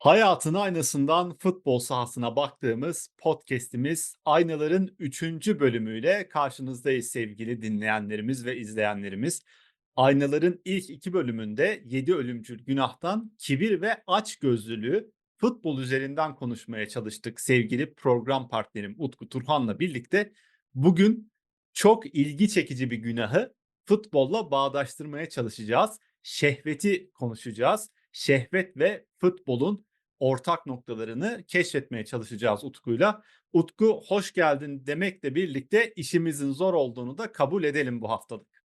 Hayatın aynasından futbol sahasına baktığımız podcast'imiz Aynaların 3. bölümüyle karşınızdayız sevgili dinleyenlerimiz ve izleyenlerimiz. Aynaların ilk iki bölümünde 7 ölümcül günahtan kibir ve açgözlülüğü futbol üzerinden konuşmaya çalıştık sevgili program partnerim Utku Turhan'la birlikte. Bugün çok ilgi çekici bir günahı futbolla bağdaştırmaya çalışacağız. Şehveti konuşacağız. Şehvet ve futbolun ortak noktalarını keşfetmeye çalışacağız Utku'yla. Utku hoş geldin demekle birlikte işimizin zor olduğunu da kabul edelim bu haftalık.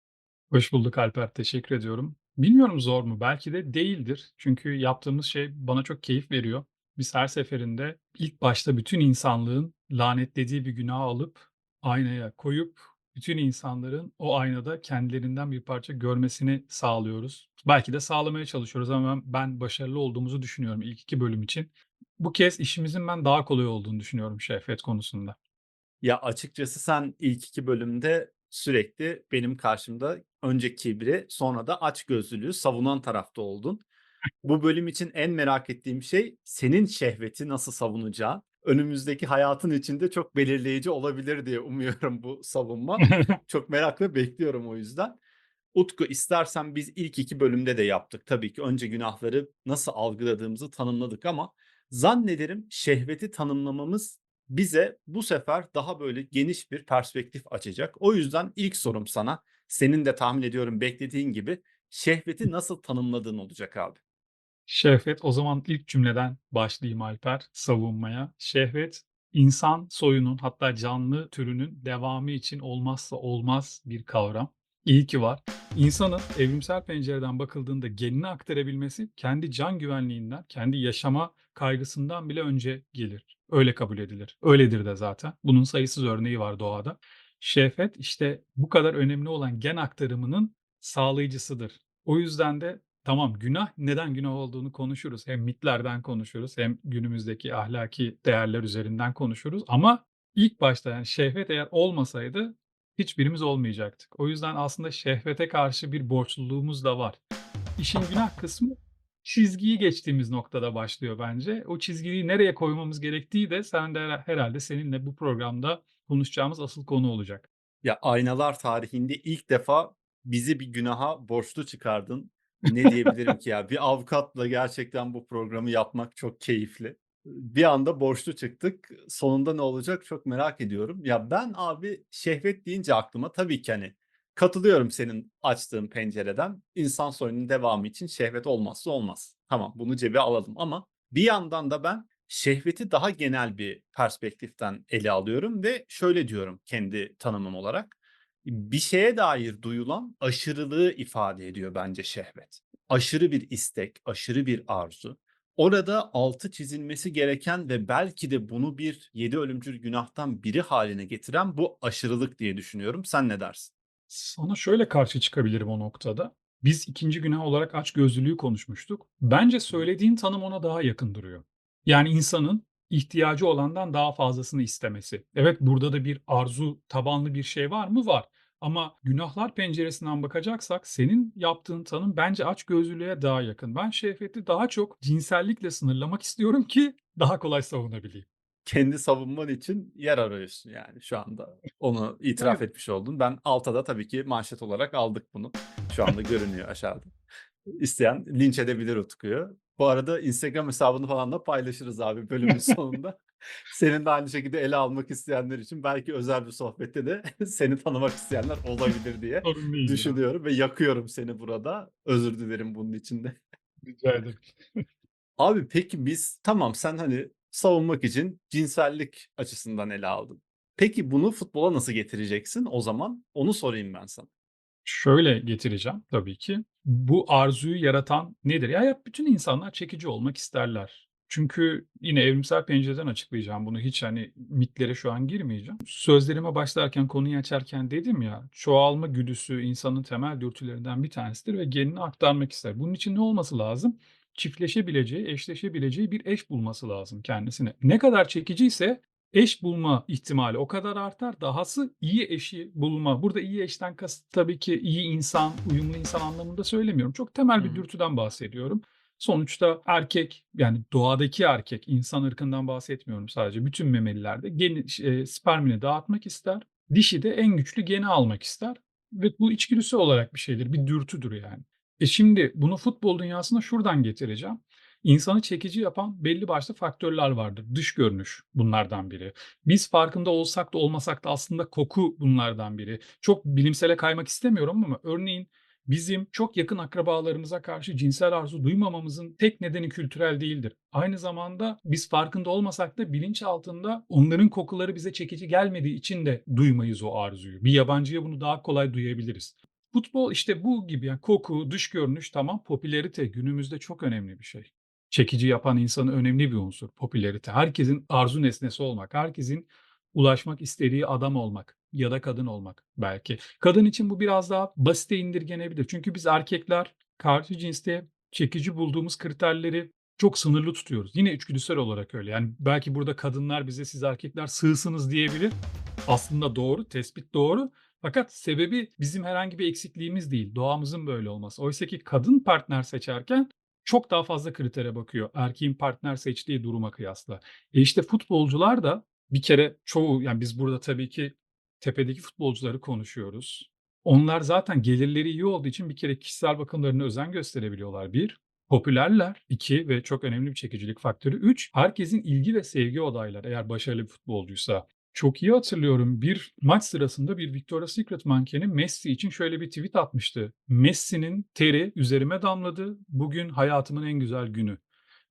Hoş bulduk Alper, teşekkür ediyorum. Bilmiyorum zor mu? Belki de değildir. Çünkü yaptığımız şey bana çok keyif veriyor. Biz her seferinde ilk başta bütün insanlığın lanetlediği bir günahı alıp aynaya koyup bütün insanların o aynada kendilerinden bir parça görmesini sağlıyoruz. Belki de sağlamaya çalışıyoruz ama ben başarılı olduğumuzu düşünüyorum ilk iki bölüm için. Bu kez işimizin ben daha kolay olduğunu düşünüyorum şehvet konusunda. Ya açıkçası sen ilk iki bölümde sürekli benim karşımda önce kibri sonra da açgözlülüğü savunan tarafta oldun. Bu bölüm için en merak ettiğim şey senin şehveti nasıl savunacağın. Önümüzdeki hayatın içinde çok belirleyici olabilir diye umuyorum bu savunma. Çok merakla bekliyorum o yüzden. Utku istersen biz ilk iki bölümde de yaptık. Tabii ki önce günahları nasıl algıladığımızı tanımladık ama zannederim şehveti tanımlamamız bize bu sefer daha böyle geniş bir perspektif açacak. O yüzden ilk sorum sana senin de tahmin ediyorum beklediğin gibi şehveti nasıl tanımladığın olacak abi. Şehvet, o zaman ilk cümleden başlayayım Alper, savunmaya. Şehvet, insan soyunun hatta canlı türünün devamı için olmazsa olmaz bir kavram. İyi ki var. İnsanın evrimsel pencereden bakıldığında genini aktarabilmesi kendi can güvenliğinden, kendi yaşama kaygısından bile önce gelir. Öyle kabul edilir. Öyledir de zaten. Bunun sayısız örneği var doğada. Şehvet işte bu kadar önemli olan gen aktarımının sağlayıcısıdır. O yüzden de Tamam, günah neden günah olduğunu konuşuruz. Hem mitlerden konuşuruz hem günümüzdeki ahlaki değerler üzerinden konuşuruz ama ilk başta yani şehvet eğer olmasaydı hiçbirimiz olmayacaktık. O yüzden aslında şehvete karşı bir borçluluğumuz da var. İşin günah kısmı çizgiyi geçtiğimiz noktada başlıyor bence. O çizgiyi nereye koymamız gerektiği de sen de herhalde seninle bu programda konuşacağımız asıl konu olacak. Ya aynalar tarihinde ilk defa bizi bir günaha borçlu çıkardın. Ne diyebilirim ki ya? Bir avukatla gerçekten bu programı yapmak çok keyifli. Bir anda borçlu çıktık. Sonunda ne olacak çok merak ediyorum. Ya ben abi şehvet deyince aklıma tabii ki hani katılıyorum senin açtığın pencereden. İnsan soyunun devamı için şehvet olmazsa olmaz. Tamam bunu cebe alalım ama bir yandan da ben şehveti daha genel bir perspektiften ele alıyorum ve şöyle diyorum kendi tanımım olarak bir şeye dair duyulan aşırılığı ifade ediyor bence şehvet. Aşırı bir istek, aşırı bir arzu. Orada altı çizilmesi gereken ve belki de bunu bir yedi ölümcül günahtan biri haline getiren bu aşırılık diye düşünüyorum. Sen ne dersin? Sana şöyle karşı çıkabilirim o noktada. Biz ikinci günah olarak açgözlülüğü konuşmuştuk. Bence söylediğin tanım ona daha yakın duruyor. Yani insanın ihtiyacı olandan daha fazlasını istemesi. Evet, burada da bir arzu tabanlı bir şey var mı? Var. Ama günahlar penceresinden bakacaksak senin yaptığın tanım bence açgözlülüğe daha yakın. Ben şehveti daha çok cinsellikle sınırlamak istiyorum ki daha kolay savunabileyim. Kendi savunman için yer arıyorsun yani şu anda. Onu itiraf Evet. etmiş oldun. Ben alta da tabii ki manşet olarak aldık bunu. Şu anda görünüyor aşağıda. İsteyen linç edebilir Utku'yu. Bu arada Instagram hesabını falan da paylaşırız abi bölümün sonunda. Senin de aynı şekilde ele almak isteyenler için belki özel bir sohbette de seni tanımak isteyenler olabilir diye değil ya. düşünüyorum ve yakıyorum seni burada. Özür dilerim bunun için de. Rica ederim. Abi peki biz tamam sen hani savunmak için cinsellik açısından ele aldın. Peki bunu futbola nasıl getireceksin o zaman? Onu sorayım ben sana. Şöyle getireceğim tabii ki. Bu arzuyu yaratan nedir? Ya hep bütün insanlar çekici olmak isterler. Çünkü yine evrimsel pencereden açıklayacağım bunu. Hiç hani mitlere şu an girmeyeceğim. Sözlerime başlarken, konuyu açarken dedim ya, çoğalma güdüsü insanın temel dürtülerinden bir tanesidir ve genini aktarmak ister. Bunun için ne olması lazım? Çiftleşebileceği, eşleşebileceği bir eş bulması lazım kendisine. Ne kadar çekiciyse eş bulma ihtimali o kadar artar. Dahası iyi eşi bulma. Burada iyi eşten kasıt tabii ki iyi insan, uyumlu insan anlamında söylemiyorum. Çok temel bir dürtüden bahsediyorum. Sonuçta erkek, yani doğadaki erkek, insan ırkından bahsetmiyorum sadece, bütün memelilerde geni eee, spermini dağıtmak ister. Dişi de en güçlü geni almak ister ve bu içgüdüsel olarak bir şeydir, bir dürtüdür yani. E, şimdi bunu futbol dünyasına şuradan getireceğim. İnsanı çekici yapan belli başlı faktörler vardır. Dış görünüş bunlardan biri. Biz farkında olsak da olmasak da aslında koku bunlardan biri. Çok bilimsele kaymak istemiyorum ama örneğin bizim çok yakın akrabalarımıza karşı cinsel arzu duymamamızın tek nedeni kültürel değildir. Aynı zamanda biz farkında olmasak da bilinç altında onların kokuları bize çekici gelmediği için de duymayız o arzuyu. Bir yabancıya bunu daha kolay duyabiliriz. Futbol işte bu gibi yani koku, dış görünüş tamam popülerite günümüzde çok önemli bir şey. Çekici yapan insanı önemli bir unsur popülerite. Herkesin arzu nesnesi olmak, herkesin ulaşmak istediği adam olmak ya da kadın olmak belki. Kadın için bu biraz daha basite indirgenebilir. Çünkü biz erkekler karşı cinste çekici bulduğumuz kriterleri çok sınırlı tutuyoruz. Yine içgüdüsel olarak öyle. Yani belki burada kadınlar bize siz erkekler sığsınız diyebilir. Aslında doğru, tespit doğru. Fakat sebebi bizim herhangi bir eksikliğimiz değil. Doğamızın böyle olması. Oysa ki kadın partner seçerken çok daha fazla kritere bakıyor erkeğin partner seçtiği duruma kıyasla. E işte futbolcular da bir kere çoğu yani biz burada tabii ki tepedeki futbolcuları konuşuyoruz. Onlar zaten gelirleri iyi olduğu için bir kere kişisel bakımlarına özen gösterebiliyorlar. 1. Popülerler. 2 ve çok önemli bir çekicilik faktörü. 3. Herkesin ilgi ve sevgi odaylar eğer başarılı bir futbolcuysa. Çok iyi hatırlıyorum. Bir maç sırasında bir Victoria's Secret mankeni Messi için şöyle bir tweet atmıştı. Messi'nin teri üzerime damladı. Bugün hayatımın en güzel günü.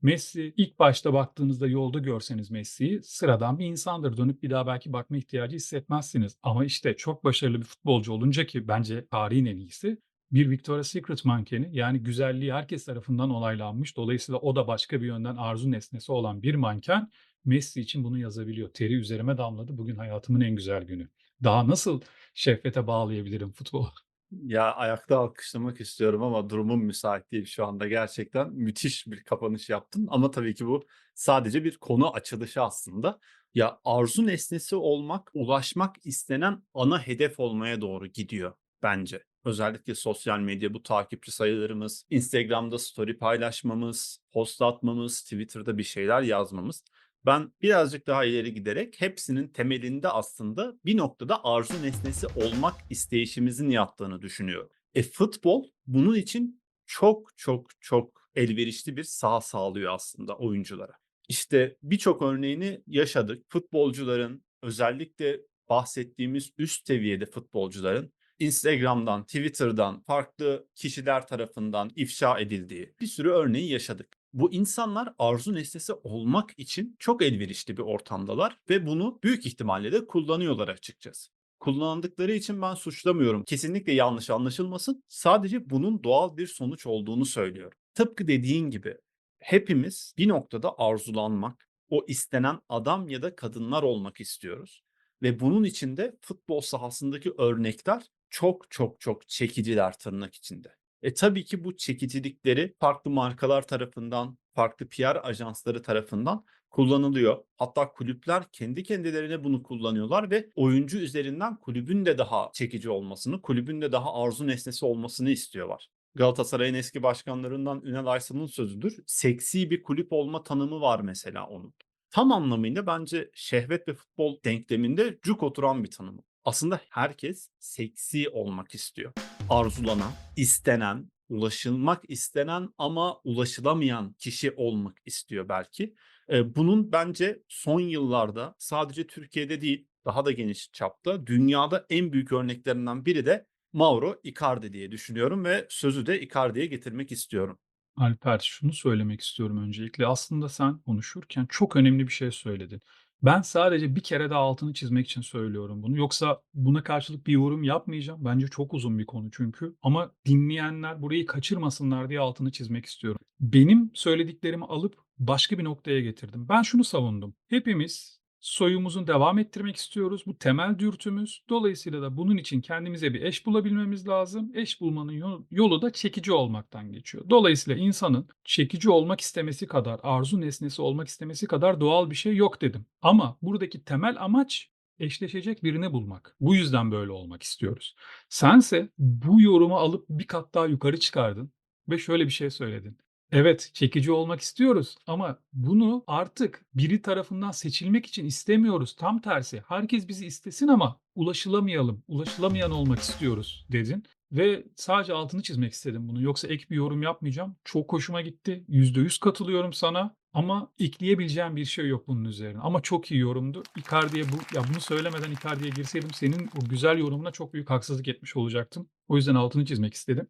Messi ilk başta baktığınızda yolda görseniz Messi'yi sıradan bir insandır. Dönüp bir daha belki bakma ihtiyacı hissetmezsiniz. Ama işte çok başarılı bir futbolcu olunca ki bence tarihin en iyisi bir Victoria's Secret mankeni yani güzelliği herkes tarafından onaylanmış. Dolayısıyla o da başka bir yönden arzu nesnesi olan bir manken Messi için bunu yazabiliyor. Teri üzerime damladı. Bugün hayatımın en güzel günü. Daha nasıl şehvete bağlayabilirim futbolu? Ya ayakta alkışlamak istiyorum ama durumum müsait değil şu anda. Gerçekten müthiş bir kapanış yaptın ama tabii ki bu sadece bir konu açılışı aslında. Ya arzu nesnesi olmak, ulaşmak istenen ana hedef olmaya doğru gidiyor bence. Özellikle sosyal medya bu takipçi sayılarımız, Instagram'da story paylaşmamız, post atmamız, Twitter'da bir şeyler yazmamız. Ben birazcık daha ileri giderek hepsinin temelinde aslında bir noktada arzu nesnesi olmak isteyişimizin yattığını düşünüyorum. E futbol bunun için çok çok çok elverişli bir saha sağlıyor aslında oyunculara. İşte birçok örneğini yaşadık. Futbolcuların özellikle bahsettiğimiz üst seviyede futbolcuların Instagram'dan, Twitter'dan farklı kişiler tarafından ifşa edildiği bir sürü örneği yaşadık. Bu insanlar arzu nesnesi olmak için çok elverişli bir ortamdalar ve bunu büyük ihtimalle de kullanıyorlar açıkçası. Kullandıkları için ben suçlamıyorum. Kesinlikle yanlış anlaşılmasın. Sadece bunun doğal bir sonuç olduğunu söylüyorum. Tıpkı dediğin gibi hepimiz bir noktada arzulanmak, o istenen adam ya da kadınlar olmak istiyoruz. Ve bunun içinde futbol sahasındaki örnekler çok çok çok çekiciler tırnak içinde. E tabii ki bu çekicilikleri farklı markalar tarafından, farklı PR ajansları tarafından kullanılıyor. Hatta kulüpler kendi kendilerine bunu kullanıyorlar ve oyuncu üzerinden kulübün de daha çekici olmasını, kulübün de daha arzu nesnesi olmasını istiyorlar. Galatasaray'ın eski başkanlarından Ünal Aysal'ın sözüdür. Seksi bir kulüp olma tanımı var mesela onun. Tam anlamıyla bence şehvet ve futbol denkleminde cuk oturan bir tanım. Aslında herkes seksi olmak istiyor. Arzulanan, istenen, ulaşılmak istenen ama ulaşılamayan kişi olmak istiyor belki. Bunun bence son yıllarda sadece Türkiye'de değil, daha da geniş çapta dünyada en büyük örneklerinden biri de Mauro Icardi diye düşünüyorum ve sözü de Icardi'ye getirmek istiyorum. Alper, şunu söylemek istiyorum öncelikle. Aslında sen konuşurken çok önemli bir şey söyledin. Ben sadece bir kere daha altını çizmek için söylüyorum bunu. Yoksa buna karşılık bir yorum yapmayacağım. Bence çok uzun bir konu çünkü. Ama dinleyenler burayı kaçırmasınlar diye altını çizmek istiyorum. Benim söylediklerimi alıp başka bir noktaya getirdim. Ben şunu savundum. Hepimiz soyumuzun devam ettirmek istiyoruz. Bu temel dürtümüz. Dolayısıyla da bunun için kendimize bir eş bulabilmemiz lazım. Eş bulmanın yolu, da çekici olmaktan geçiyor. Dolayısıyla insanın çekici olmak istemesi kadar, arzu nesnesi olmak istemesi kadar doğal bir şey yok dedim. Ama buradaki temel amaç eşleşecek birini bulmak. Bu yüzden böyle olmak istiyoruz. Sense bu yorumu alıp bir kat daha yukarı çıkardın ve şöyle bir şey söyledin. Evet, çekici olmak istiyoruz ama bunu artık biri tarafından seçilmek için istemiyoruz. Tam tersi, herkes bizi istesin ama ulaşılamayalım, ulaşılamayan olmak istiyoruz dedin ve sadece altını çizmek istedim bunu. Yoksa ek bir yorum yapmayacağım. Çok hoşuma gitti. %100 katılıyorum sana ama ekleyebileceğim bir şey yok bunun üzerine. Ama çok iyi yorumdu. Icardi'ye bu ya bunu söylemeden Icardi'ye girseydim senin o güzel yorumuna çok büyük haksızlık etmiş olacaktım. O yüzden altını çizmek istedim.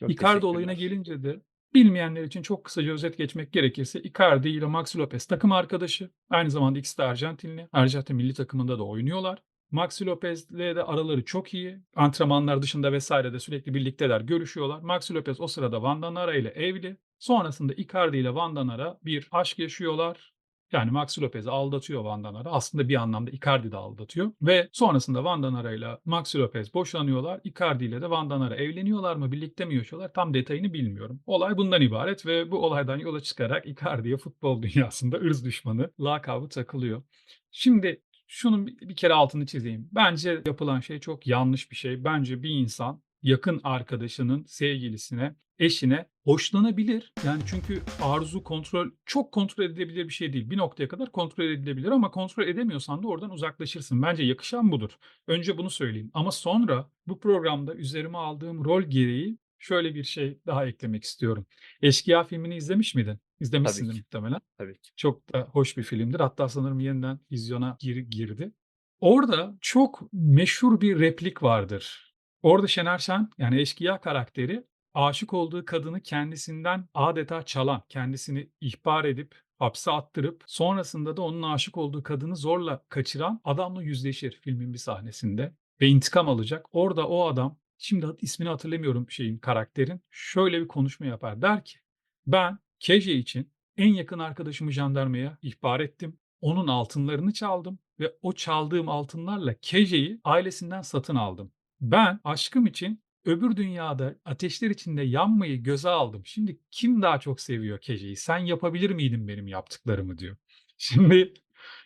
Çok Icardi olayına gelince de bilmeyenler için çok kısaca özet geçmek gerekirse Icardi ile Maxi Lopez takım arkadaşı. Aynı zamanda ikisi de Arjantinli. Arjantin milli takımında da oynuyorlar. Maxi Lopez'le de araları çok iyi. Antrenmanlar dışında vesaire de sürekli birlikteler, görüşüyorlar. Maxi Lopez o sırada Vandanara ile evli. Sonrasında Icardi ile Vandanara bir aşk yaşıyorlar. Yani Maxi Lopez'i aldatıyor Vandanara. Aslında bir anlamda Icardi de aldatıyor. Ve sonrasında Vandanara ile Maxi Lopez boşanıyorlar. Icardi ile de Vandanara evleniyorlar mı, birlikte mi yaşıyorlar? Tam detayını bilmiyorum. Olay bundan ibaret ve bu olaydan yola çıkarak Icardi'ye futbol dünyasında ırz düşmanı lakabı takılıyor. Şimdi şunun bir kere altını çizeyim. Bence yapılan şey çok yanlış bir şey. Bence bir insan yakın arkadaşının sevgilisine, eşine hoşlanabilir. Yani çünkü arzu kontrol çok kontrol edilebilir bir şey değil. Bir noktaya kadar kontrol edilebilir ama kontrol edemiyorsan da oradan uzaklaşırsın. Bence yakışan budur. Önce bunu söyleyeyim. Ama sonra bu programda üzerime aldığım rol gereği şöyle bir şey daha eklemek istiyorum. Eşkıya filmini izlemiş miydin? Tabii İzlemişsindir ki. muhtemelen. Tabii ki. Çok da hoş bir filmdir. Hatta sanırım yeniden vizyona gir girdi. Orada çok meşhur bir replik vardır. Orada Şener Şen, yani eşkıya karakteri, aşık olduğu kadını kendisinden adeta çalan, kendisini ihbar edip, hapse attırıp, sonrasında da onun aşık olduğu kadını zorla kaçıran adamla yüzleşir filmin bir sahnesinde ve intikam alacak. Orada o adam, şimdi ismini hatırlamıyorum şeyin, karakterin, şöyle bir konuşma yapar. Der ki, "Ben Keje için en yakın arkadaşımı jandarmaya ihbar ettim. Onun altınlarını çaldım ve o çaldığım altınlarla Keje'yi ailesinden satın aldım. Ben aşkım için öbür dünyada ateşler içinde yanmayı göze aldım. Şimdi kim daha çok seviyor Keje'yi? Sen yapabilir miydin benim yaptıklarımı?" diyor. Şimdi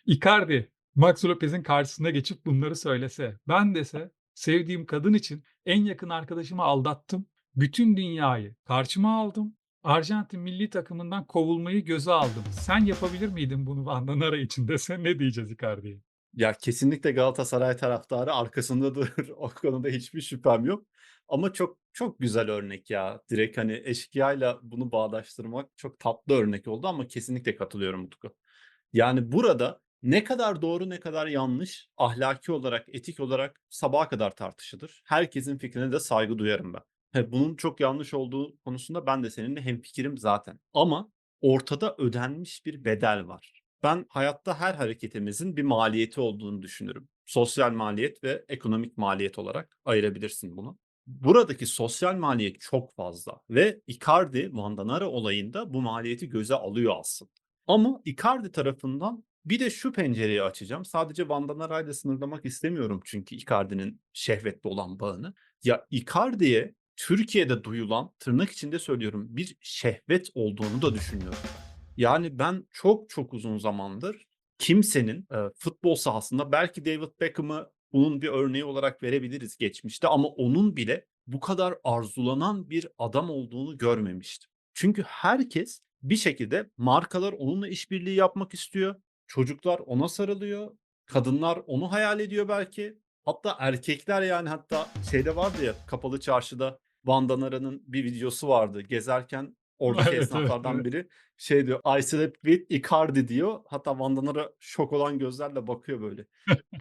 Icardi, Maxi Lopez'in karşısına geçip bunları söylese, ben dese, sevdiğim kadın için en yakın arkadaşımı aldattım. Bütün dünyayı karşıma aldım. Arjantin milli takımından kovulmayı göze aldım. Sen yapabilir miydin bunu Vandanara için dese ne diyeceğiz Icardi'ye? Ya, kesinlikle Galatasaray taraftarı arkasındadır. O konuda hiçbir şüphem yok. Ama çok çok güzel örnek ya. Direkt, hani, eşkıyayla bunu bağdaştırmak çok tatlı örnek oldu ama kesinlikle katılıyorum Utku. Yani, burada ne kadar doğru, ne kadar yanlış, ahlaki olarak, etik olarak sabaha kadar tartışılır. Herkesin fikrine de saygı duyarım ben. Bunun çok yanlış olduğu konusunda ben de seninle hemfikirim zaten. Ama ortada ödenmiş bir bedel var. Ben hayatta her hareketimizin bir maliyeti olduğunu düşünürüm. Sosyal maliyet ve ekonomik maliyet olarak ayırabilirsin bunu. Buradaki sosyal maliyet çok fazla ve Icardi, Vandanara olayında bu maliyeti göze alıyor aslında. Ama Icardi tarafından bir de şu pencereyi açacağım. Sadece Vandanara'yla sınırlamak istemiyorum çünkü Icardi'nin şehvetle olan bağını. Ya, Icardi'ye Türkiye'de duyulan, tırnak içinde söylüyorum, bir şehvet olduğunu da düşünüyorum. Yani, ben çok çok uzun zamandır kimsenin, eee, futbol sahasında belki David Beckham'ı bunun bir örneği olarak verebiliriz geçmişte ama onun bile bu kadar arzulanan bir adam olduğunu görmemiştim. Çünkü herkes bir şekilde markalar onunla işbirliği yapmak istiyor. Çocuklar ona sarılıyor. Kadınlar onu hayal ediyor belki. Hatta erkekler, yani, hatta şeyde vardı ya, Kapalı Çarşı'da Vandanara'nın bir videosu vardı. Gezerken oradaki Evet, esnaflardan evet. biri şey diyor, "I slept with Icardi" diyor. Hatta Vandanara şok olan gözlerle bakıyor böyle.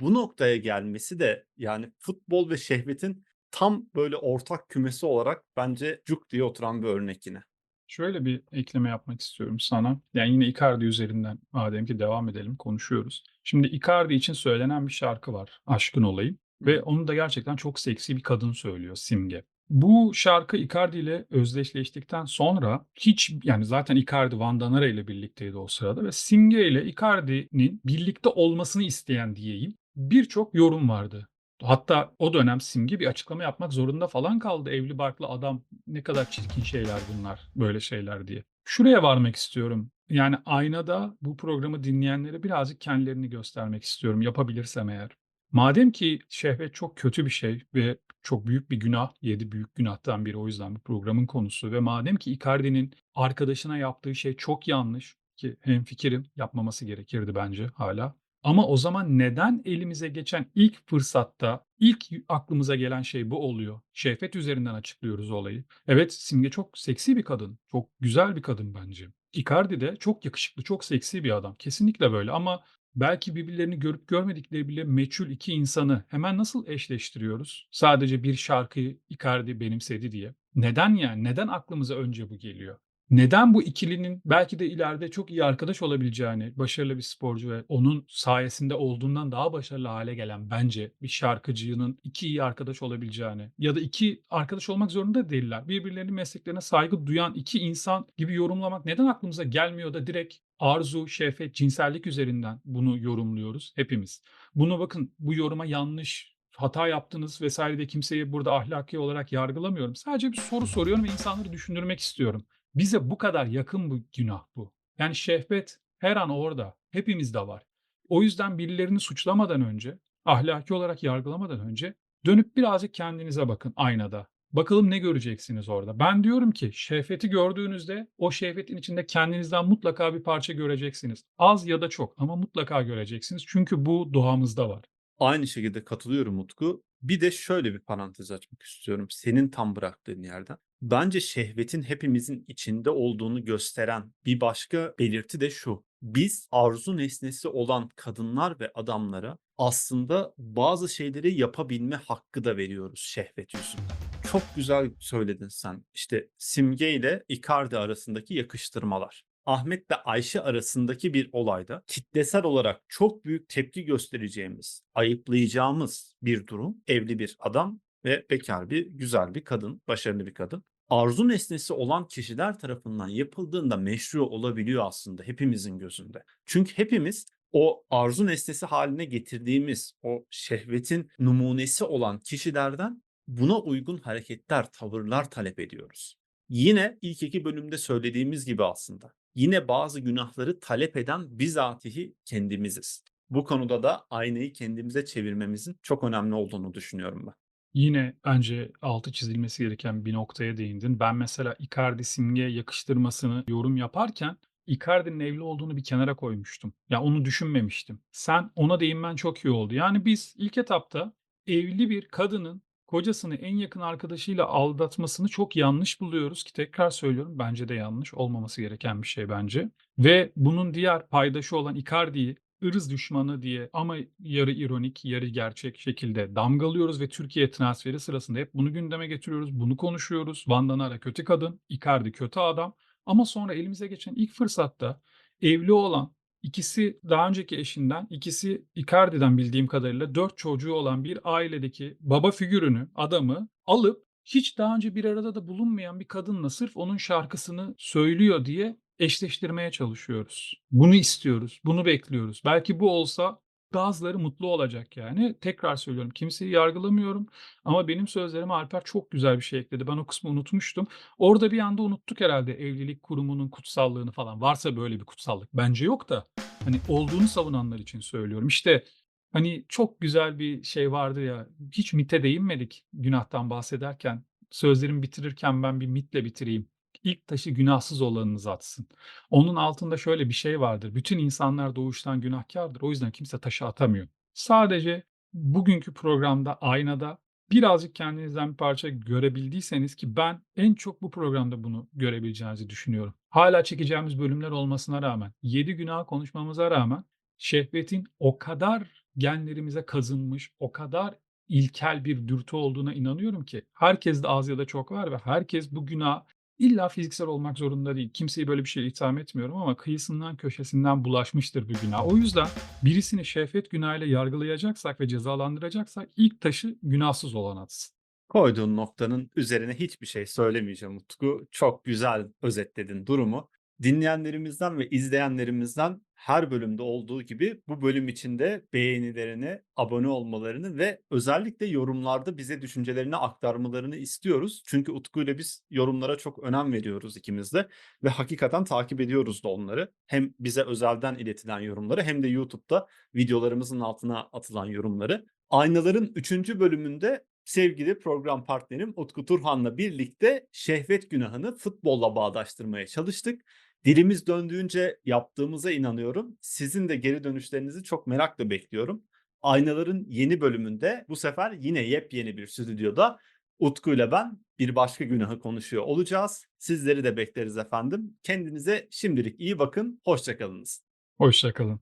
Bu noktaya gelmesi de, yani, futbol ve şehvetin tam böyle ortak kümesi olarak bence cuk diye oturan bir örnek yine. Şöyle bir ekleme yapmak istiyorum sana. Yani, yine Icardi üzerinden madem ki devam edelim, konuşuyoruz. Şimdi Icardi için söylenen bir şarkı var, Aşkın Olayım ve onu da gerçekten çok seksi bir kadın söylüyor, Simge. Bu şarkı Icardi ile özdeşleştikten sonra hiç yani, zaten Icardi Vandanara ile birlikteydi o sırada ve Simge ile Icardi'nin birlikte olmasını isteyen diyeyim, birçok yorum vardı. Hatta o dönem Simge bir açıklama yapmak zorunda falan kaldı. "Evli barklı adam, ne kadar çirkin şeyler bunlar, böyle şeyler." diye. Şuraya varmak istiyorum. Yani, aynada bu programı dinleyenlere birazcık kendilerini göstermek istiyorum, yapabilirsem eğer. Madem ki şehvet çok kötü bir şey ve çok büyük bir günah. 7 büyük günahtan biri o yüzden bu programın konusu ve madem ki Icardi'nin arkadaşına yaptığı şey çok yanlış ki hemfikirim, yapmaması gerekirdi bence hâlâ. Ama o zaman neden elimize geçen ilk fırsatta ilk aklımıza gelen şey bu oluyor? Şehvet üzerinden açıklıyoruz olayı. Evet, Simge çok seksi bir kadın. Çok güzel bir kadın bence. Icardi de çok yakışıklı, çok seksi bir adam. Kesinlikle böyle ama belki birbirlerini görüp görmedikleri bile meçhul 2 insanı hemen nasıl eşleştiriyoruz? Sadece bir şarkıyı Icardi benimsedi diye. Neden yani? Neden aklımıza önce bu geliyor? Neden bu ikilinin belki de ileride çok iyi arkadaş olabileceğini, başarılı bir sporcu ve onun sayesinde olduğundan daha başarılı hâle gelen bence bir şarkıcının 2 iyi arkadaş olabileceğini ya da 2 arkadaş olmak zorunda değiller. Birbirlerinin mesleklerine saygı duyan 2 insan gibi yorumlamak neden aklımıza gelmiyor da direkt arzu, şehvet, cinsellik üzerinden bunu yorumluyoruz hepimiz. Bunu bakın, bu yoruma yanlış, hata yaptınız vs. diye kimseyi burada ahlaki olarak yargılamıyorum. Sadece bir soru soruyorum ve insanları düşündürmek istiyorum. Bize bu kadar yakın bu günah bu. Yani şehvet her an orada, hepimizde var. O yüzden birilerini suçlamadan önce, ahlaki olarak yargılamadan önce dönüp birazcık kendinize bakın aynada. Bakalım ne göreceksiniz orada? Ben diyorum ki şehveti gördüğünüzde o şehvetin içinde kendinizden mutlaka bir parça göreceksiniz. Az ya da çok ama mutlaka göreceksiniz. Çünkü bu doğamızda var. Aynı şekilde katılıyorum Utku. Bir de şöyle bir parantez açmak istiyorum senin tam bıraktığın yerden. Bence şehvetin hepimizin içinde olduğunu gösteren bir başka belirti de şu: Biz arzu nesnesi olan kadınlar ve adamlara aslında bazı şeyleri yapabilme hakkı da veriyoruz şehvet yüzünden. Çok güzel söyledin sen. İşte Simge ile Icardi arasındaki yakıştırmalar. Ahmet ve Ayşe arasındaki bir olayda kitlesel olarak çok büyük tepki göstereceğimiz, ayıplayacağımız bir durum. Evli bir adam ve bekâr bir güzel bir kadın, başarılı bir kadın. Arzu nesnesi olan kişiler tarafından yapıldığında meşru olabiliyor aslında hepimizin gözünde. Çünkü hepimiz o arzu nesnesi hâline getirdiğimiz o şehvetin numunesi olan kişilerden buna uygun hareketler, tavırlar talep ediyoruz. Yine ilk 2 bölümde söylediğimiz gibi aslında. Yine bazı günahları talep eden bizatihi kendimiziz. Bu konuda da aynayı kendimize çevirmemizin çok önemli olduğunu düşünüyorum ben. Yine bence altı çizilmesi gereken bir noktaya değindin. Ben mesela Icardi Simge yakıştırmasını yorum yaparken Icardi'nin evli olduğunu bir kenara koymuştum. Ya, onu düşünmemiştim. Sen ona değinmen çok iyi oldu. Yani biz ilk etapta evli bir kadının kocasını en yakın arkadaşıyla aldatmasını çok yanlış buluyoruz ki tekrar söylüyorum bence de yanlış, olmaması gereken bir şey bence ve bunun diğer paydaşı olan Icardi'yi ırz düşmanı diye ama yarı ironik, yarı gerçek şekilde damgalıyoruz ve Türkiye transferi sırasında hep bunu gündeme getiriyoruz, bunu konuşuyoruz. Vanda Nara kötü kadın, Icardi kötü adam ama sonra elimize geçen ilk fırsatta evli olan, ikisi daha önceki eşinden, ikisi Icardi'den bildiğim kadarıyla 4 çocuğu olan bir ailedeki baba figürünü, adamı alıp hiç daha önce bir arada da bulunmayan bir kadınla sırf onun şarkısını söylüyor diye eşleştirmeye çalışıyoruz. Bunu istiyoruz, bunu bekliyoruz. Belki bu olsa bazıları mutlu olacak yani. Tekrar söylüyorum, kimseyi yargılamıyorum ama benim sözlerime Alper çok güzel bir şey ekledi. Ben o kısmı unutmuştum. Orada bir anda unuttuk herhâlde evlilik kurumunun kutsallığını falan. Varsa böyle bir kutsallık. Bence yok da hani olduğunu savunanlar için söylüyorum. İşte, hani çok güzel bir şey vardır ya, hiç mite değinmedik günahtan bahsederken. Sözlerimi bitirirken ben bir mitle bitireyim. İlk taşı günahsız olanınız atsın. Onun altında şöyle bir şey vardır. Bütün insanlar doğuştan günahkârdır. O yüzden kimse taşı atamıyor. Sadece bugünkü programda aynada birazcık kendinizden bir parça görebildiyseniz ki ben en çok bu programda bunu görebileceğinizi düşünüyorum. Hâlâ çekeceğimiz bölümler olmasına rağmen, 7 günahı konuşmamıza rağmen şehvetin o kadar genlerimize kazınmış, o kadar ilkel bir dürtü olduğuna inanıyorum ki herkeste az ya da çok var ve herkes bu günaha illa fiziksel olmak zorunda değil. Kimseyi böyle bir şeyle itham etmiyorum ama kıyısından köşesinden bulaşmıştır bu günah. O yüzden birisini şehvet günahıyla yargılayacaksak ve cezalandıracaksak ilk taşı günahsız olan atsın. Koyduğun noktanın üzerine hiçbir şey söylemeyeceğim Utku. Çok güzel özetledin durumu. Dinleyenlerimizden ve izleyenlerimizden her bölümde olduğu gibi bu bölüm için de beğenilerini, abone olmalarını ve özellikle yorumlarda bize düşüncelerini aktarmalarını istiyoruz. Çünkü Utku ile biz yorumlara çok önem veriyoruz ikimiz de ve hakikaten takip ediyoruz da onları. Hem bize özelden iletilen yorumları hem de YouTube'da videolarımızın altına atılan yorumları. Aynaların 3. bölümünde sevgili program partnerim Utku Turhan'la birlikte şehvet günahını futbolla bağdaştırmaya çalıştık. Dilimiz döndüğünce yaptığımıza inanıyorum. Sizin de geri dönüşlerinizi çok merakla bekliyorum. Aynaların yeni bölümünde bu sefer yine yepyeni bir stüdyoda Utku ile ben bir başka günahı konuşuyor olacağız. Sizleri de bekleriz efendim. Kendinize şimdilik iyi bakın. Hoşçakalınız. Hoşça kalın.